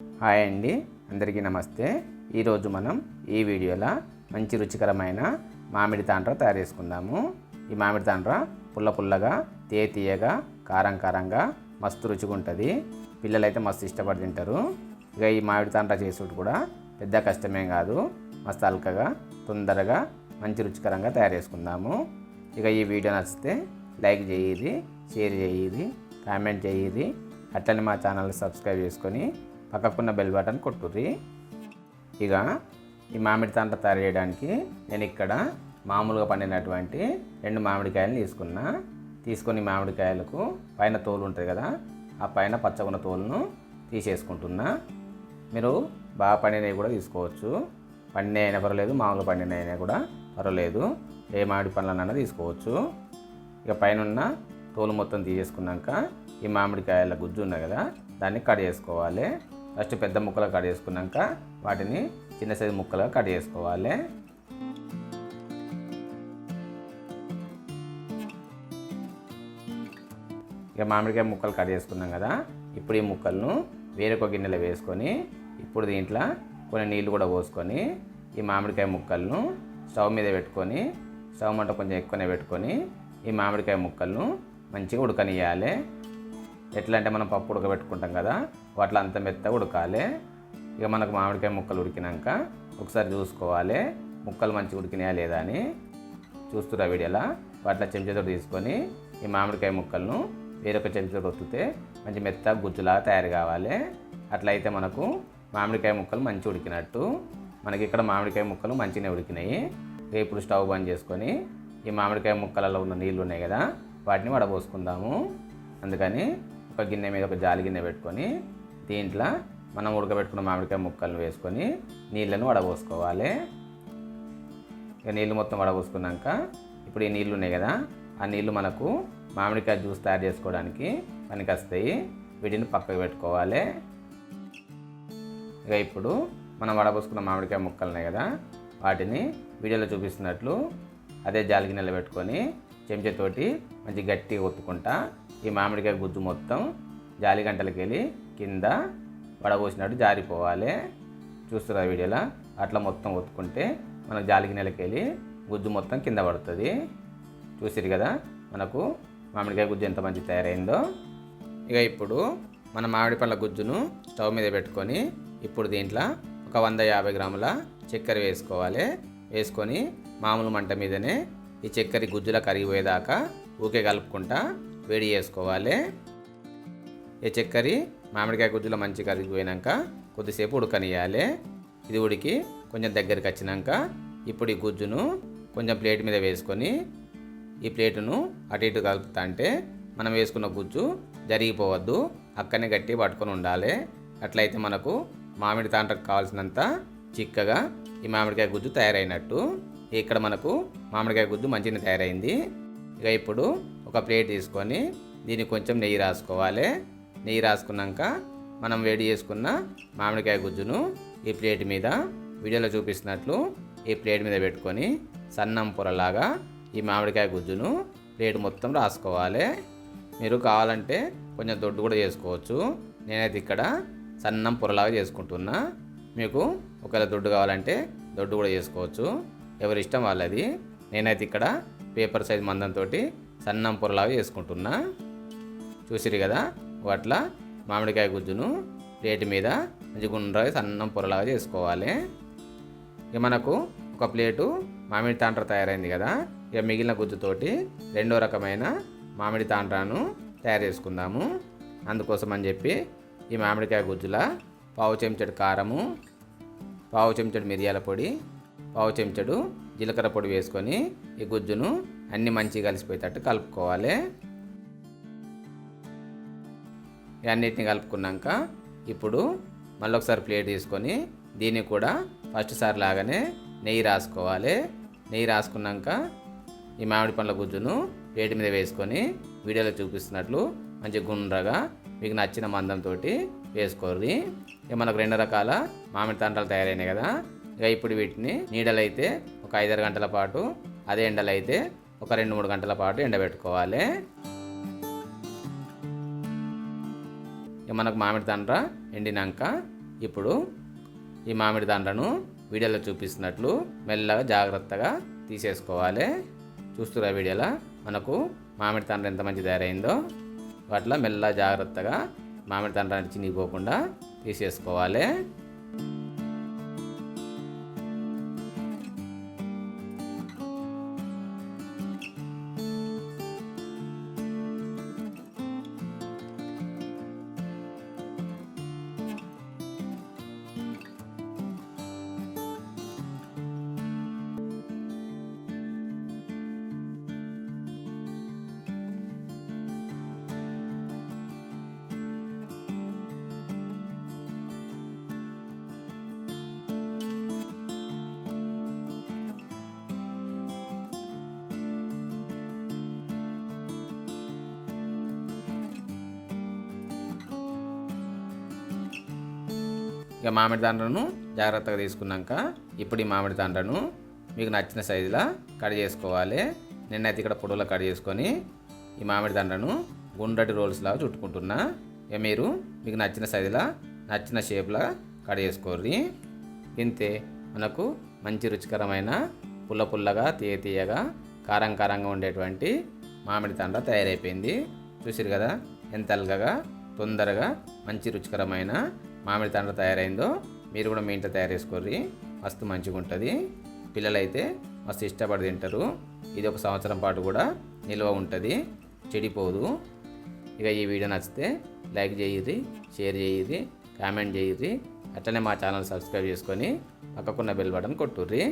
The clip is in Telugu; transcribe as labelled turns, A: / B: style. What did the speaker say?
A: హాయ్ అండి అందరికీ నమస్తే. ఈరోజు మనం ఈ వీడియోలో మంచి రుచికరమైన మామిడి తాండ్ర తయారు చేసుకుందాము. ఈ మామిడి తాండ్ర పుల్ల పుల్లగా తీయ తీయగా కారం కారంగా మస్తు రుచిగా ఉంటుంది. పిల్లలైతే మస్తు ఇష్టపడి తింటారు. ఇక ఈ మామిడి తాండ్ర చేసుడు కూడా పెద్ద కష్టమేం కాదు. మస్తు అల్కగా తొందరగా మంచి రుచికరంగా తయారు చేసుకుందాము. ఇక ఈ వీడియో నచ్చితే లైక్ చేయేది షేర్ చేయేది కామెంట్ చేయేది అట్లనే మా ఛానల్ సబ్స్క్రైబ్ చేసుకొని పక్కకున్న బెల్ బటన్ కొట్టుర్రి. ఇక ఈ మామిడి తాంట తయారు చేయడానికి నేను ఇక్కడ మామూలుగా పండినటువంటి రెండు మామిడికాయలు తీసుకున్నా. తీసుకొని మామిడికాయలకు పైన తోలు ఉంటుంది కదా ఆ పైన పచ్చగున్న తోలును తీసేసుకుంటున్నా. మీరు బాగా పండినవి కూడా తీసుకోవచ్చు. పండిన అయినా పర్వాలేదు మామూలుగా పండిన అయినా కూడా పర్వాలేదు. ఏ మామిడి పండ్లనైనా తీసుకోవచ్చు. ఇక పైన ఉన్న తోలు మొత్తం తీసేసుకున్నాక ఈ మామిడికాయల గుజ్జు ఉన్నది కదా దాన్ని కట్ చేసుకోవాలి. ఫస్ట్ పెద్ద ముక్కలు కట్ చేసుకున్నాక వాటిని చిన్న సైజు ముక్కలుగా కట్ చేసుకోవాలి. ఇక మామిడికాయ ముక్కలు కట్ చేసుకున్నాం కదా ఇప్పుడు ఈ ముక్కలను వేరొక గిన్నెలో వేసుకొని ఇప్పుడు దీంట్లో కొన్ని నీళ్ళు కూడా పోసుకొని ఈ మామిడికాయ ముక్కలను స్టవ్ మీద పెట్టుకొని స్టవ్ మంట కొంచెం ఎక్కువనే పెట్టుకొని ఈ మామిడికాయ ముక్కలను మంచిగా ఉడకనియాలి ఎట్లా అంటే మనం పప్పు ఉడకబెట్టుకుంటాం కదా వాటిలో అంత మెత్తగా ఉడకాలి. ఇక మనకు మామిడికాయ ముక్కలు ఉడికినాక ఒకసారి చూసుకోవాలి. ముక్కలు మంచిగా ఉడికినాయా లేదా అని చూస్తురా వీడియోలా. వాటిలో చెంచాతో తీసుకొని ఈ మామిడికాయ ముక్కలను వేరొక చెంచాతో ఒత్తితే మంచి మెత్త గుజ్జులాగా తయారు కావాలి. అట్లయితే మనకు మామిడికాయ ముక్కలు మంచి ఉడికినట్టు. మనకి ఇక్కడ మామిడికాయ ముక్కలు మంచిగానే ఉడికినాయి. ఇప్పుడు స్టవ్ బంద్ చేసుకొని ఈ మామిడికాయ ముక్కలలో ఉన్న నీళ్ళు ఉన్నాయి కదా వాటిని వడబోసుకుందాము. అందుకని ఒక గిన్నె మీద ఒక జాలి గిన్నె పెట్టుకొని దీంట్లో మనం ఉడకబెట్టుకున్న మామిడికాయ ముక్కలను వేసుకొని నీళ్ళను వడబోసుకోవాలి. ఇక నీళ్ళు మొత్తం వడబోసుకున్నాక ఇప్పుడు ఈ నీళ్ళు ఉన్నాయి కదా ఆ నీళ్ళు మనకు మామిడికాయ జ్యూస్ తయారు చేసుకోవడానికి పనికి వస్తాయి వీటిని పక్కకు పెట్టుకోవాలి. ఇక ఇప్పుడు మనం వడబోసుకున్న మామిడికాయ ముక్కలు ఉన్నాయి కదా వాటిని వీడియోలో చూపిస్తున్నట్లు అదే జాలి పెట్టుకొని చెంచాతోటి మంచి గట్టిగా ఒత్తుకుంటా ఈ మామిడికాయ గుజ్జు మొత్తం జాలి గంటలకు వెళ్ళి కింద వడబోసినట్టు జారిపోవాలి. చూస్తారా వీడియోలో? అట్లా మొత్తం ఒత్తుకుంటే మనకు జాలికి నెలకెళ్ళి గుజ్జు మొత్తం కింద పడుతుంది. చూసిరు కదా? మనకు మామిడికాయ గుజ్జు ఎంత మంచి తయారైందో. ఇక ఇప్పుడు మన మామిడి పళ్ళ గుజ్జును స్టవ్ మీద పెట్టుకొని ఇప్పుడు దీంట్లో ఒక వంద యాభై గ్రాముల చక్కెర వేసుకోవాలి. వేసుకొని మామూలు మంట మీదనే ఈ చక్కెర గుజ్జులా కరిగిపోయేదాకా ఊకే కలుపుకుంటా వేడి చేసుకోవాలి. ఈ చక్కెర మామిడికాయ గుజ్జులో మంచి కరిగిపోయినాక కొద్దిసేపు ఉడకనియాలి ఇది ఉడికి కొంచెం దగ్గరికి వచ్చినాక ఇప్పుడు ఈ గుజ్జును కొంచెం ప్లేట్ మీద వేసుకొని ఈ ప్లేటును అటు ఇటు కలుపుతా అంటే మనం వేసుకున్న గుజ్జు జరిగిపోవద్దు. అక్కనే గట్టి పట్టుకొని ఉండాలి. అట్లయితే మనకు మామిడి తాండ్రకు కావాల్సినంత చిక్కగా ఈ మామిడికాయ గుజ్జు తయారైనట్టు. ఇక్కడ మనకు మామిడికాయ గుజ్జు మంచిగా తయారైంది. ఇక ఇప్పుడు ఒక ప్లేట్ తీసుకొని దీనికి కొంచెం నెయ్యి రాసుకోవాలి. నెయ్యి రాసుకున్నాక మనం వేడి చేసుకున్న మామిడికాయ గుజ్జును ఈ ప్లేట్ మీద వీడియోలో చూపిస్తున్నట్లు ఈ ప్లేట్ మీద పెట్టుకొని సన్నం పొరలాగా ఈ మామిడికాయ గుజ్జును ప్లేట్ మొత్తం రాసుకోవాలి. మీరు కావాలంటే కొంచెం దొడ్డు కూడా చేసుకోవచ్చు. నేనైతే ఇక్కడ సన్నం పొరలాగా చేసుకుంటున్నా. మీకు ఒకవేళ దొడ్డు కావాలంటే దొడ్డు కూడా చేసుకోవచ్చు. ఎవరి ఇష్టం వాళ్ళది. నేనైతే ఇక్కడ పేపర్ సైజ్ మందంతో సన్నం పొరలాగా చేసుకుంటున్నా. చూసిరు కదా? అట్లా మామిడికాయ గుజ్జును ప్లేట్ మీద మంచి గుండ్రగా సన్నం పొరలాగా చేసుకోవాలి. ఇక మనకు ఒక ప్లేటు మామిడి తాండ్ర తయారైంది కదా. ఇక మిగిలిన గుజ్జుతోటి రెండో రకమైన మామిడి తాండ్రాను తయారు చేసుకుందాము. అందుకోసం అని చెప్పి ఈ మామిడికాయ గుజ్జుల పావు చెంచడు కారము పావు చెంచడు మిరియాల పొడి పావు చెంచడు జీలకర్ర పొడి వేసుకొని ఈ గుజ్జును అన్ని మంచిగా కలిసిపోయేటట్టు కలుపుకోవాలి. అన్నిటిని కలుపుకున్నాక ఇప్పుడు మళ్ళీ ఒకసారి ప్లేట్ తీసుకొని దీన్ని కూడా ఫస్ట్ సారి లాగానే నెయ్యి రాసుకోవాలి. నెయ్యి రాసుకున్నాక ఈ మామిడి పండ్ల గుజ్జును ప్లేట్ మీద వేసుకొని వీడియోలో చూపిస్తున్నట్లు మంచి గుండ్రగా మీకు నచ్చిన మందంతో వేసుకోరు ఇక మనకు రెండు రకాల మామిడి తండ్రాలు తయారైనాయి కదా. ఇక ఇప్పుడు వీటిని నీడలైతే ఒక ఐదారు గంటల పాటు అదే ఎండలైతే ఒక రెండు మూడు గంటల పాటు ఎండబెట్టుకోవాలి. ఇక మనకు మామిడి తండ్ర ఎండినాక ఇప్పుడు ఈ మామిడి దండను వీడియోలో చూపిస్తున్నట్లు మెల్లగా జాగ్రత్తగా తీసేసుకోవాలి. చూస్తురా వీడియోలో మనకు మామిడి తండ్ర ఎంత మంచి తయారైందో. వాటిలో మెల్ల జాగ్రత్తగా మామిడి తండ్రాన్ని చినిగిపోకుండా తీసేసుకోవాలి. ఇక మామిడి తాండ్రను జాగ్రత్తగా తీసుకున్నాక ఇప్పుడు ఈ మామిడి తాండ్రను మీకు నచ్చిన సైజులో కట్ చేసుకోవాలి. నిన్నైతే ఇక్కడ పొడవులో కట్ చేసుకొని ఈ మామిడి తాండ్రను గుండ్రటి రోల్స్ లాగా చుట్టుకుంటున్నా. ఇక మీరు మీకు నచ్చిన సైజులో నచ్చిన షేప్లా కట్ చేసుకోర్రి. ఇంతే మనకు మంచి రుచికరమైన పుల్ల పుల్లగా తీయ తీయగా కారం కారంగా ఉండేటువంటి మామిడి తాండ్ర తయారైపోయింది. చూసిరు కదా ఎంత అల్గగా తొందరగా మంచి రుచికరమైన మామిడి తండ్ర తయారైందో మీరు కూడా మీ ఇంట్లో తయారు చేసుకోర్రి. మస్తు మంచిగా ఉంటుంది పిల్లలైతే మస్తు ఇష్టపడి తింటారు. ఇది ఒక సంవత్సరం పాటు కూడా నిల్వ ఉంటుంది. చెడిపోదు. ఇక ఈ వీడియో నచ్చితే లైక్ చేయర్రి షేర్ చేయర్రి కామెంట్ చేయర్రి. అట్లనే మా ఛానల్ సబ్స్క్రైబ్ చేసుకొని పక్కకున్న బెల్ బటన్ కొట్టుర్రి.